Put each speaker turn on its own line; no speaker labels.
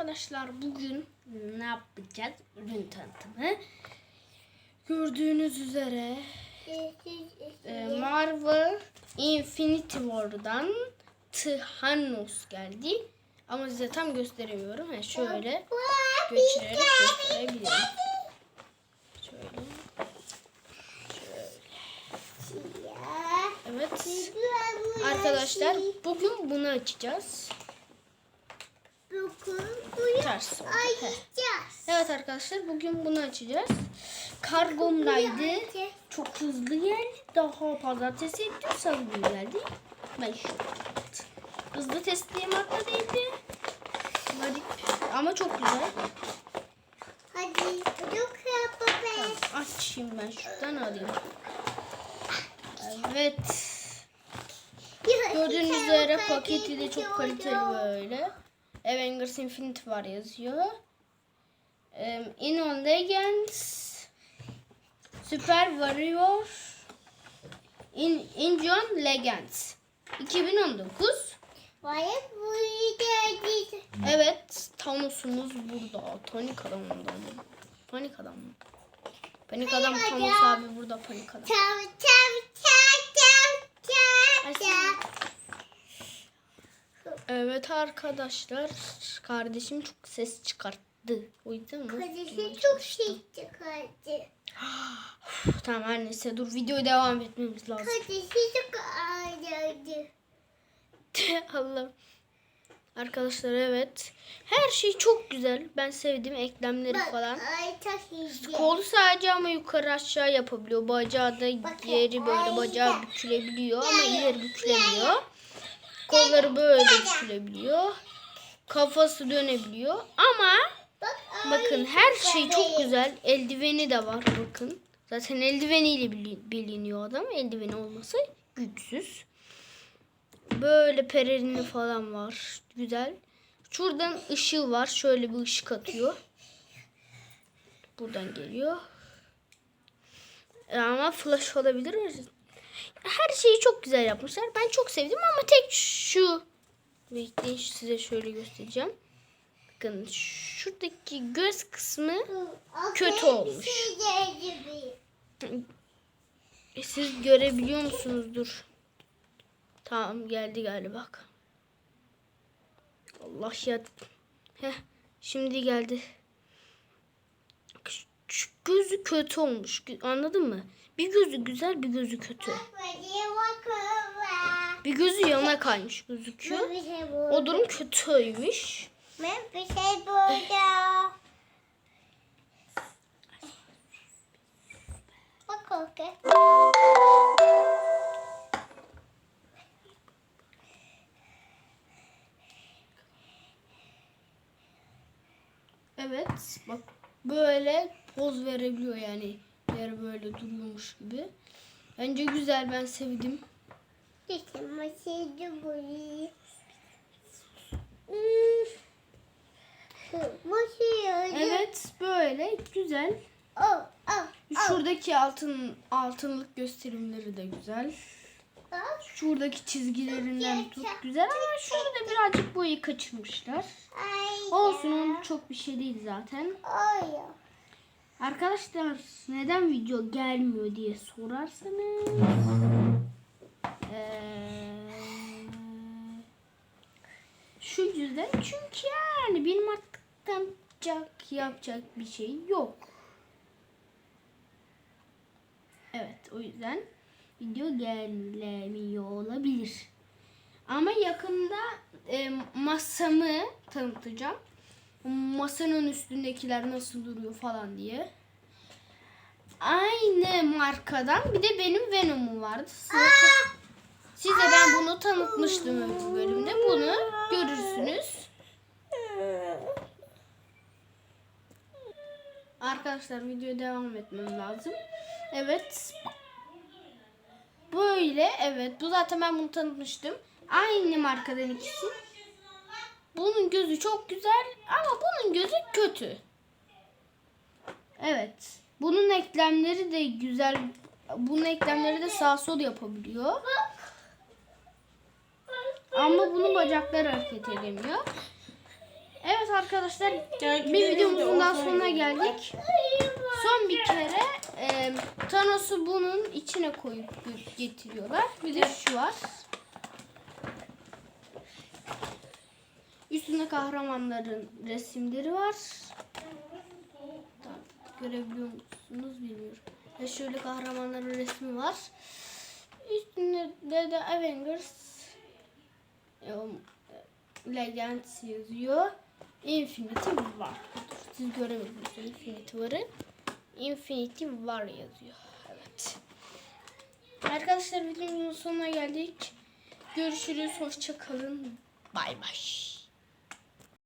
arkadaşlar bugün ne yapacağız? Ürün tanıtımı. Gördüğünüz üzere e, Marvel Infinity War'dan Thanos geldi. Ama size tam gösteremiyorum. Ha, şöyle göçürerek gösterebilirim. Şöyle. Evet. Arkadaşlar bugün bunu açacağız. Ters oldu. Heh. Evet arkadaşlar bugün bunu açacağız. Kargomdaydı. Çok hızlı geldi. Daha pazartesi etti. Salı günü geldi. Ben şu Hızlı teslim hatta değildi. Garip. Ama çok güzel.
Hadi dur bebe.
Açayım ben şuradan alayım. Evet. Gördüğünüz üzere paketi de çok kaliteli böyle. Avengers Infinity var yazıyor. Um, Inon Legends. Super Warrior. In, Injon Legends. 2019.
Vay bu geldi.
Evet, Thanos'umuz burada. Panik adam mı? Panik adam mı? Panik adam Thanos abi burada panik adam.
Çav çav çav çav çav.
Evet arkadaşlar, kardeşim çok ses çıkarttı. O yüzden mi?
Kocası çok şey çıkardı.
Tamam her neyse dur videoya devam etmemiz lazım.
Kocası çok ağladı.
Allah. Arkadaşlar evet. Her şey çok güzel. Ben sevdim eklemleri
Bak
falan.
ay.
Kolu sadece ama yukarı aşağı yapabiliyor. Bacağı da
Bak,
geri böyle bacağı bükülebiliyor ama ileri bükülemiyor. Kolları böyle bükülebiliyor. Kafası dönebiliyor ama bakın her şey çok
güzel.
Eldiveni de var bakın. Zaten eldiveniyle bili- biliniyor adam. Eldiveni olmasa güçsüz. Böyle pererini falan var. Güzel. Şuradan ışığı var. Şöyle bir ışık atıyor. Buradan geliyor. Ama flash olabilir. Her şeyi çok güzel yapmışlar. Ben çok sevdim ama tek şu. Bekleyin size şöyle göstereceğim. Bakın şuradaki göz kısmı kötü olmuş. E, siz görebiliyor musunuzdur? Tamam geldi galiba. Allah ya. Heh, şimdi geldi. Şu- gözü kötü olmuş. Anladın mı? Bir gözü güzel bir gözü kötü. Bir gözü yana kaymış gözüküyor. O durum kötüymüş.
Ben bir şey buldum. Bak okey.
Evet bak böyle poz verebiliyor yani. Yer böyle duruyormuş gibi. Bence güzel ben sevdim.
Masayı.
Evet böyle güzel. Şuradaki altın altınlık gösterimleri de güzel. Şuradaki çizgilerinden tut güzel ama şurada birazcık boyu kaçırmışlar. Olsun çok bir şey değil zaten. Arkadaşlar neden video gelmiyor diye sorarsanız eee, şu yüzden çünkü yani benim artık yapacak bir şey yok. Evet o yüzden video gelemiyor olabilir. Ama yakında e, masamı tanıtacağım. Masanın üstündekiler nasıl duruyor falan diye. Aynı markadan bir de benim Venom'um vardı. Size, size ben bunu tanıtmıştım öbür bölümde. Bunu görürsünüz. Arkadaşlar videoya devam etmem lazım. Evet. Böyle evet. Bu zaten ben bunu tanıtmıştım. Aynı markadan ikisi. Bunun gözü çok güzel ama bunun gözü kötü. Evet. Bunun eklemleri de güzel. Bunun eklemleri de sağ sol yapabiliyor. Ama bunun bacakları hareket edemiyor. Evet arkadaşlar bir videomuzun daha sonuna geldik. Son bir kere e, Thanos'u bunun içine koyup getiriyorlar. Bir de şu var. Üstünde kahramanların resimleri var. Görebiliyor musunuz bilmiyorum. Ve şöyle kahramanların resmi var. Üstünde de Avengers um, Legends yazıyor. Infinity var. Siz göremediniz Infinity varı. Infinity var yazıyor. Evet. Arkadaşlar videomuzun sonuna geldik. Görüşürüz. Hoşça kalın. Bay bay.